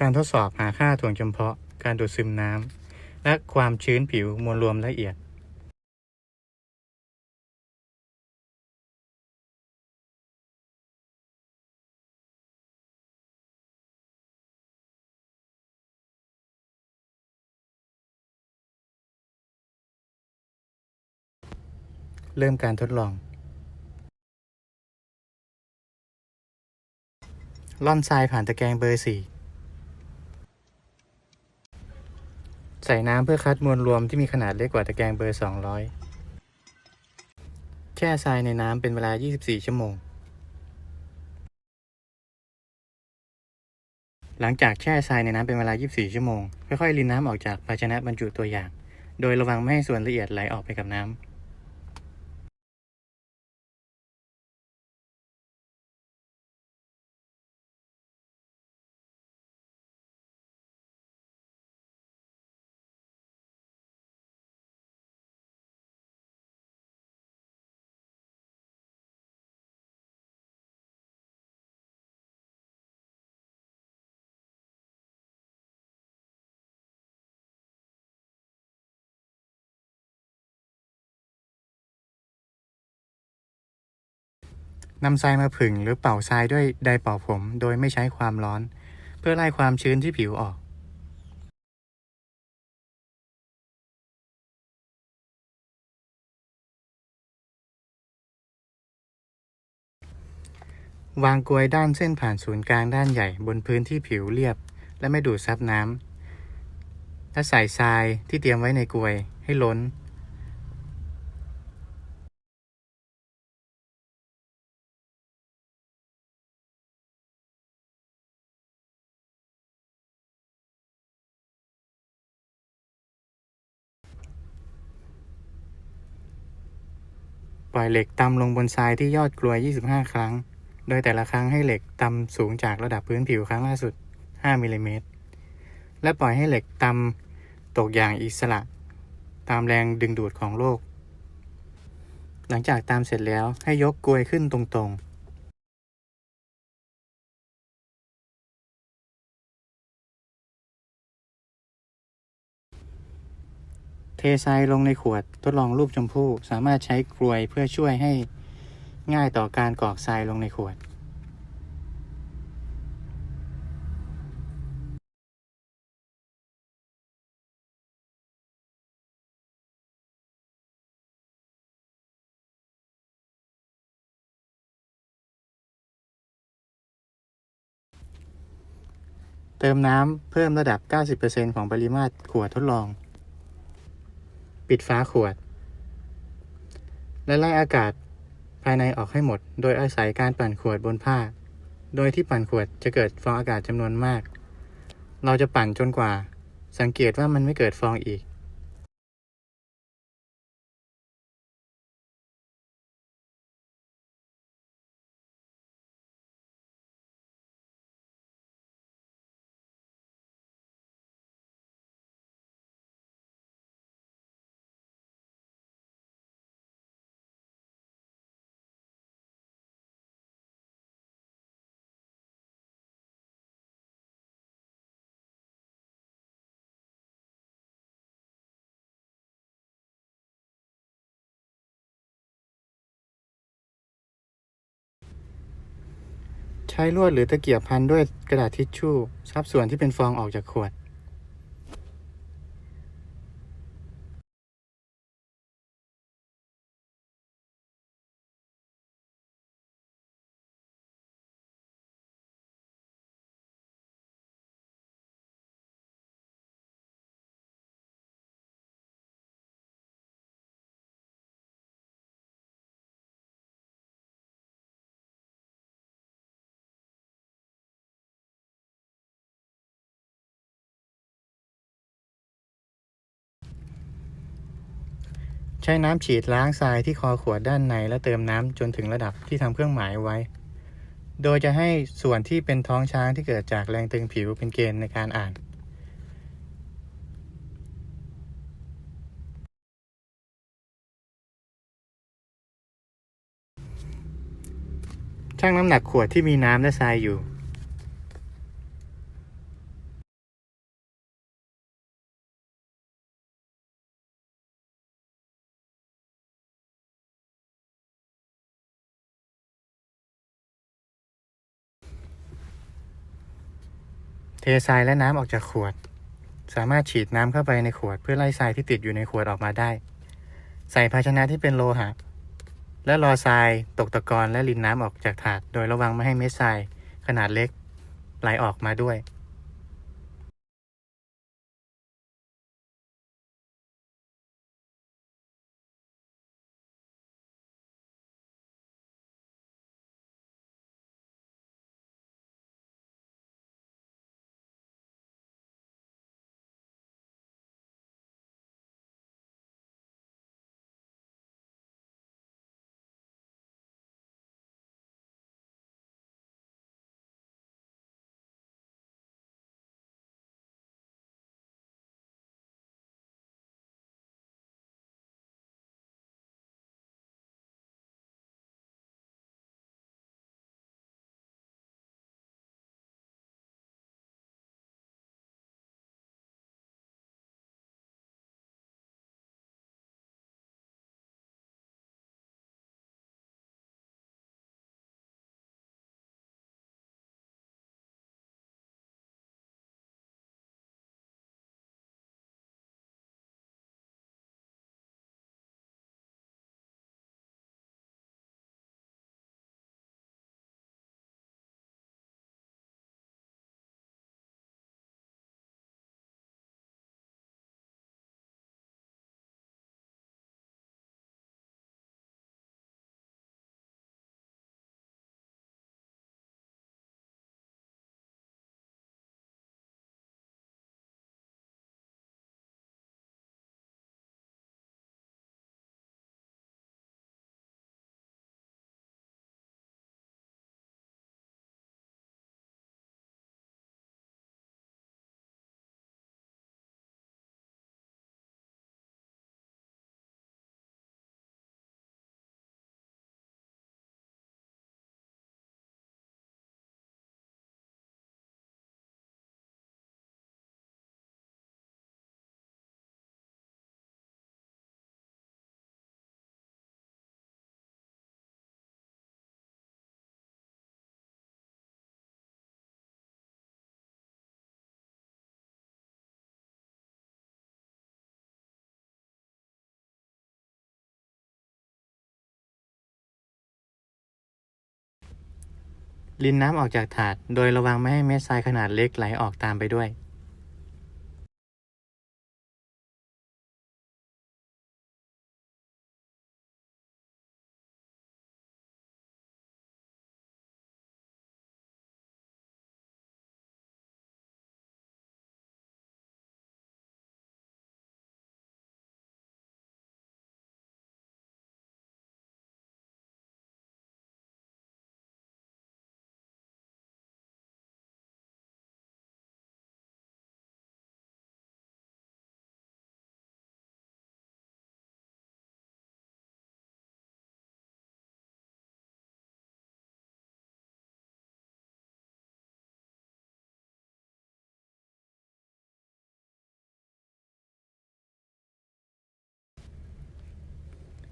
การทดสอบหาค่าถ่วงจำเพาะ การดูดซึมน้ำ และความชื้นผิวมวลรวมละเอียด เริ่มการทดลอง ล่อนทรายผ่านตะแกรงเบอร์4 ใส่น้ำเพื่อคัดมวลรวมที่มีขนาดเล็กกว่าตะแกรงเบอร์ 200 แช่ทรายในน้ำเป็นเวลา 24 ชั่วโมง หลังจากแช่ทรายในน้ำเป็นเวลา 24 ชั่วโมง ค่อยๆรินน้ำออกจากภาชนะบรรจุตัวอย่าง โดยระวังไม่ให้ส่วนละเอียดไหลออกไปกับน้ำ นำทรายมาผึ่งหรือเป่าทรายด้วยไดร์เป่าผมโดยไม่ใช้ความร้อน เพื่อไล่ความชื้นที่ผิวออก วางกลวยด้านเส้นผ่านศูนย์กลางด้านใหญ่บนพื้นที่ผิวเรียบ และไม่ดูดซับน้ำและใส่ทรายที่เตรียมไว้ในกลวยให้ล้น ล่อยเหล็กตำลงบนทรายที่ยอดกลวย 25 ครั้ง โดยแต่ละครั้งให้เหล็กตำสูงจากระดับพื้นผิวครั้งล่าสุด 5มิลลิเมตร และปล่อยให้เหล็กตำตกอย่างอิสระ ตามแรงดึงดูดของโลก หลังจากตามเสร็จแล้วให้ยกกลวยขึ้นตรงๆ เททรายลงในขวดทดลองรูปชมพู่สามารถใช้กลวยเพื่อช่วยให้ง่ายต่อการกรอกทรายลงในขวด เติมน้ำเพิ่มระดับ 90%ของปริมาตรขวดทดลอง ปิดฝาขวด และไล่อากาศภายในออกให้หมด โดยอาศัยการปั่นขวดบนผ้า โดยที่ปั่นขวดจะเกิดฟองอากาศจำนวนมาก เราจะปั่นจนกว่า สังเกตว่ามันไม่เกิดฟองอีก ช้ลวดหรือตะเกียบพันด้วยกระดาษทิชชู่ซับส่วนที่เป็นฟองออกจากขวด ใช้น้ำฉีดล้างทรายที่คอขวดด้านในและเติมน้ำจนถึงระดับที่ทำเครื่องหมายไว้ โดยจะให้ส่วนที่เป็นท้องช้างที่เกิดจากแรงตึงผิวเป็นเกณฑ์ในการอ่านชั่งน้ำหนักขวดที่มีน้ำและทรายอยู่ ทรายและน้ำออกจากขวด สามารถฉีดน้ำเข้าไปในขวด เพื่อไล่ทรายที่ติดอยู่ในขวดออกมาได้ ใส่ภาชนะที่เป็นโลหะ และรอทรายตกตะกอนและรินน้ำออกจากถาด โดยระวังไม่ให้เม็ดทรายขนาดเล็กไหลออกมาด้วย รินน้ำออกจากถาด โดยระวังไม่ให้เม็ดทรายขนาดเล็กไหลออกตามไปด้วย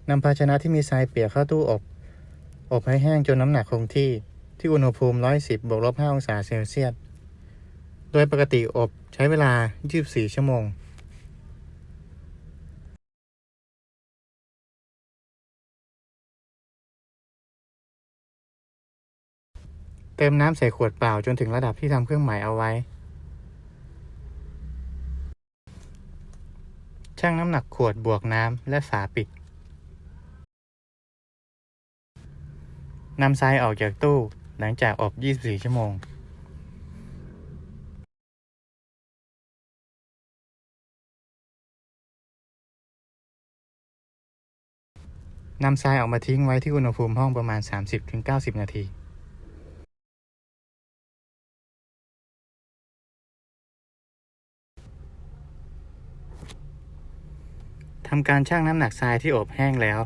นำภาชนะที่มีทรายเปียกเข้าตู้อบ อบให้แห้งจนน้ำหนักคงที่ ที่อุณหภูมิ 110 บวกลบ 5 องศาเซลเซียส โดยปกติอบใช้เวลา 24 ชั่วโมงเติมน้ำใส่ขวดเปล่าจนถึงระดับที่ทำเครื่องหมายเอาไว้ ชั่งน้ำหนักขวดบวกน้ำและฝาปิด นำทรายออกจากตู้หลังจากอบ 24 ชั่วโมง นำทรายออกมาทิ้งไว้ที่อุณหภูมิห้องประมาณ 30-90 นาทีทำการชั่งน้ำหนักทรายที่อบแห้งแล้ว